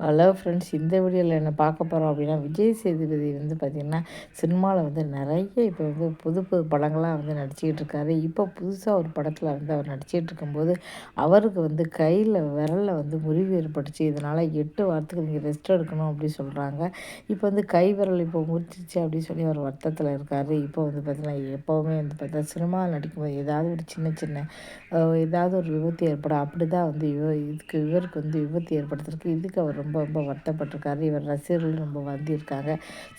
Hello friends இந்த வீடியோவில் என்ன பார்க்க போகிறோம் அப்படின்னா விஜய் சேதுபதி வந்து பார்த்திங்கன்னா சினிமாவில் வந்து நிறைய இப்போ வந்து புது புது படங்களாக வந்து நடிச்சிக்கிட்டு இருக்காரு. இப்போ புதுசாக ஒரு படத்தில் வந்து அவர் நடிச்சிட்டு இருக்கும்போது அவருக்கு வந்து கையில் விரலில் வந்து முறிவு ஏற்பட்டுச்சு. இதனால் எட்டு வாரத்துக்கு நீங்கள் ரெஸ்ட் எடுக்கணும் அப்படி சொல்கிறாங்க இப்போ வந்து கை விரல் இப்போ முறிச்சிச்சு அப்படின்னு சொல்லி அவர் வருத்தத்தில் இருக்கார். இப்போ வந்து பார்த்திங்கன்னா எப்போவுமே வந்து பார்த்தா சினிமா நடிக்கும்போது ஏதாவது ஒரு சின்ன சின்ன ஏதாவது ஒரு விபத்து ஏற்படும். அப்படி தான் வந்து இவ இதுக்கு இவருக்கு வந்து விபத்து ஏற்படுத்திருக்கு. இதுக்கு அவர் ரொம்ப ரொம்ப வருத்தப்பட்டிருக்காரு. இவர் ரசிகர்கள் ரொம்ப வந்திருக்காங்க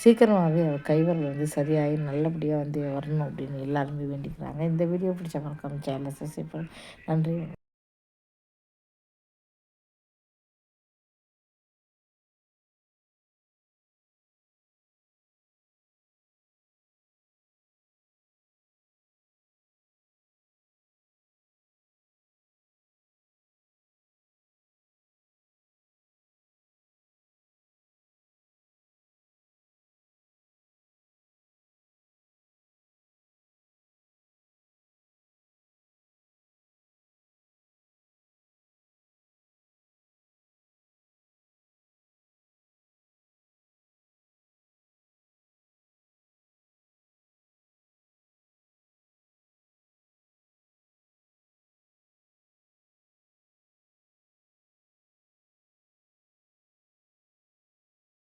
சீக்கிரமாகவே அவர் கைவரல் வந்து சரியாகி நல்லபடியாக வந்து வரணும் அப்படின்னு எல்லாருமே வேண்டிக்கிறாங்க. இந்த வீடியோ பிடிச்ச மறக்காம சேனலை சப்ஸ்கிரைப் நன்றி